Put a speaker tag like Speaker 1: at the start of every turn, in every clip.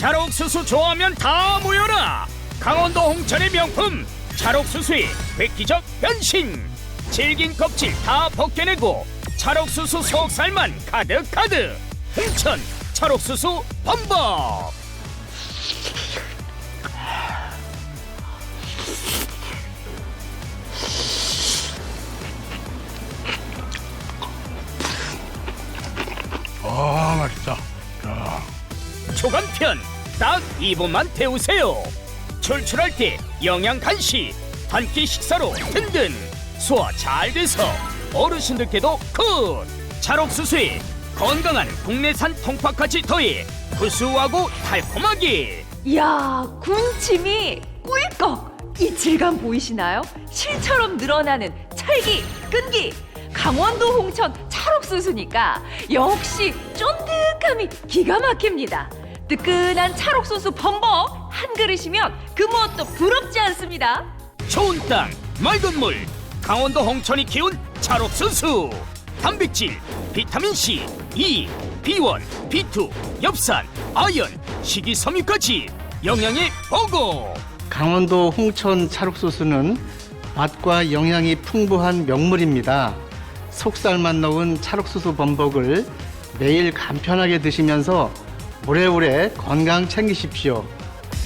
Speaker 1: 찰옥수수 좋아하면 다 모여라. 강원도 홍천의 명품 찰옥수수의 획기적 변신. 질긴 껍질 다 벗겨내고 찰옥수수 속살만 가득가득. 홍천 찰옥수수 범벅.
Speaker 2: 아 맛있다. 야,
Speaker 1: 초간편 딱 2분만 데우세요 출출할 때 영양 간식 한 끼 식사로 든든 소화 잘 돼서 어르신들께도 굿 찰옥수수에 건강한 국내산 통파까지 더해 구수하고 달콤하게
Speaker 3: 이야, 군침이 꿀꺽! 이 질감 보이시나요? 실처럼 늘어나는 찰기, 끈기! 강원도 홍천 찰옥수수니까 역시 쫀득함이 기가 막힙니다. 뜨끈한 찰옥수수 범벅 한 그릇이면 그 무엇도 부럽지 않습니다.
Speaker 1: 좋은 땅 맑은 물 강원도 홍천이 키운 찰옥수수 단백질 비타민C E B1 B2 엽산 아연 식이섬유까지 영양의 보고
Speaker 4: 강원도 홍천 찰옥소스는 맛과 영양이 풍부한 명물입니다. 속살만 넣은 찰옥수수 범벅을 매일 간편하게 드시면서 오래오래 건강 챙기십시오.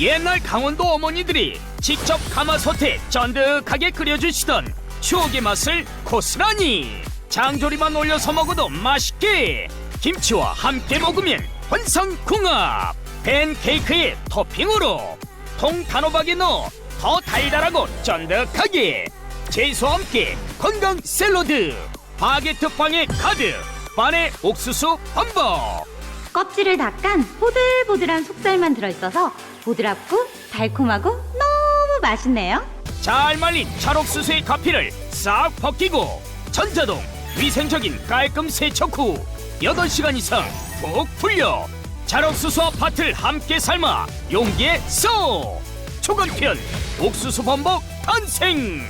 Speaker 1: 옛날 강원도 어머니들이 직접 가마솥에 쫀득하게 끓여주시던 추억의 맛을 고스란히 장조림만 올려서 먹어도 맛있게 김치와 함께 먹으면 환상궁합 팬케이크에 토핑으로 통 단호박에 넣어 더 달달하고 쫀득하게 채소와 함께 건강 샐러드 바게트 빵에 가득 반의 옥수수 범벅
Speaker 5: 껍질을 닦은 보들보들한 속살만 들어있어서 보드랍고 달콤하고 너무 맛있네요.
Speaker 1: 잘 말린 찰옥수수의 가피를 싹 벗기고 전자동 위생적인 깔끔 세척 후 8시간 이상 푹 불려 찰옥수수와 밭을 함께 삶아 용기에 쏘 초간편 옥수수 범벅 탄생!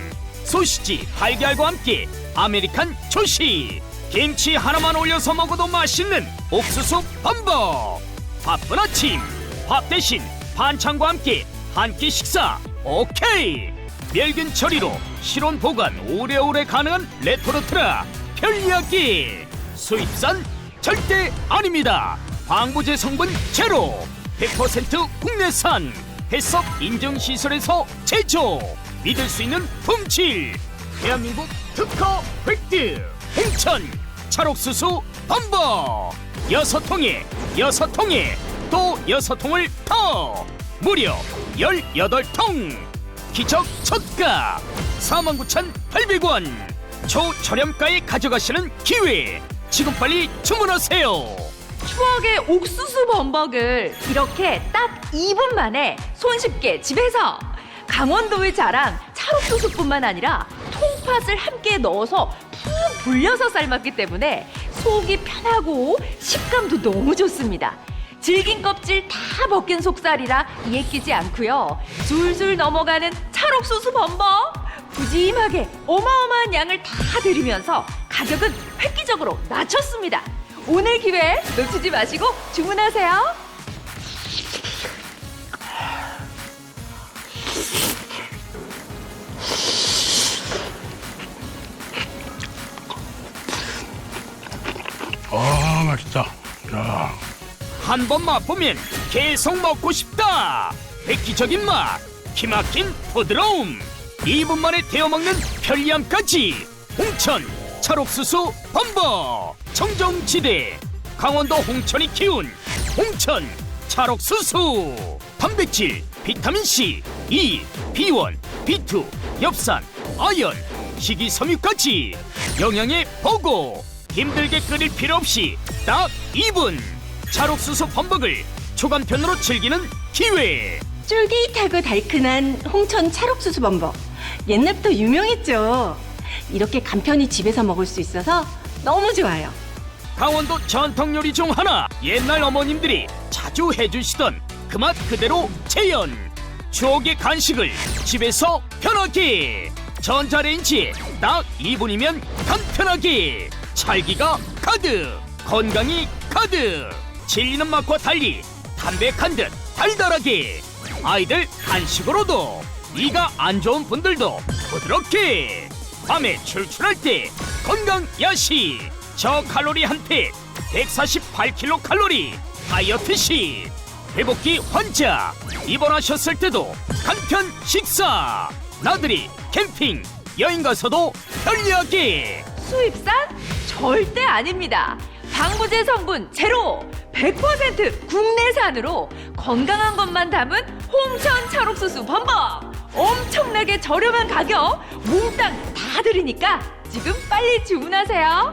Speaker 1: 소시지 달걀과 함께 아메리칸 조시 김치 하나만 올려서 먹어도 맛있는 옥수수 범벅. 바쁜 아침 밥 대신 반찬과 함께 한 끼 식사 오케이. 멸균 처리로 실온 보관 오래오래 가능한 레토르트라 편리하게 수입산 절대 아닙니다. 방부제 성분 제로 100% 국내산 해썹 인증 시설에서 제조. 믿을 수 있는 품질. 대한민국 특허 획득 홍천 찰옥수수 범벅 여섯 통에 여섯 통에 또 여섯 통을 더. 무려 열여덟 통. 기적 첫가. 49,800원. 초저렴가에 가져가시는 기회. 지금 빨리 주문하세요.
Speaker 3: 추억의 옥수수 범벅을 이렇게 딱 2분 만에 손쉽게 집에서 강원도의 자랑 찰옥수수뿐만 아니라 통팥을 함께 넣어서 푹 불려서 삶았기 때문에 속이 편하고 식감도 너무 좋습니다. 질긴 껍질 다 벗긴 속살이라 이에 끼지 않고요. 술술 넘어가는 찰옥수수 범벅 푸짐하게 어마어마한 양을 다 드리면서 가격은 획기적으로 낮췄습니다. 오늘 기회 놓치지 마시고 주문하세요.
Speaker 2: 야,
Speaker 1: 한번 맛보면 계속 먹고 싶다. 획기적인 맛 기막힌 부드러움. 2분 만에 데워 먹는 편리함까지. 홍천 찰옥수수 범벅 청정지대. 강원도 홍천이 키운 홍천 찰옥수수. 단백질 비타민C E B1 B2 엽산 아연 식이섬유까지. 영양의 보고. 힘들게 끓일 필요 없이 딱 2분. 찰옥수수 범벅을 초간편으로 즐기는 기회.
Speaker 6: 쫄깃하고 달큰한 홍천 찰옥수수 범벅. 옛날부터 유명했죠. 이렇게 간편히 집에서 먹을 수 있어서 너무 좋아요.
Speaker 1: 강원도 전통 요리 중 하나. 옛날 어머님들이 자주 해주시던 그 맛 그대로 재현. 추억의 간식을 집에서 편하게. 전자레인지에 딱 2분이면 간편하게. 찰기가 가득 건강이 가득. 질리는 맛과 달리 담백한 듯 달달하게. 아이들 간식으로도 이가 안 좋은 분들도 부드럽게 밤에 출출할 때 건강 야식 저칼로리 한팩 148kcal 다이어트 시. 회복기 환자 입원하셨을 때도 간편 식사. 나들이 캠핑 여행 가서도 편리하게.
Speaker 3: 수입산? 절대 아닙니다. 방부제 성분 제로, 100% 국내산으로 건강한 것만 담은 홍천 찰옥수수 범벅. 엄청나게 저렴한 가격, 몽땅 다 드리니까 지금 빨리 주문하세요.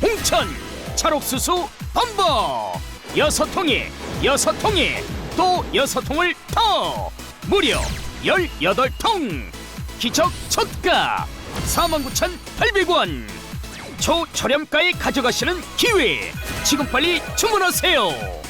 Speaker 1: 홍천 찰옥수수 범벅. 여섯 통에 여섯 통에 또 여섯 통을 더. 무려 열여덟 통. 기적 첫가 49,800원 초저렴가에 가져가시는 기회. 지금 빨리 주문하세요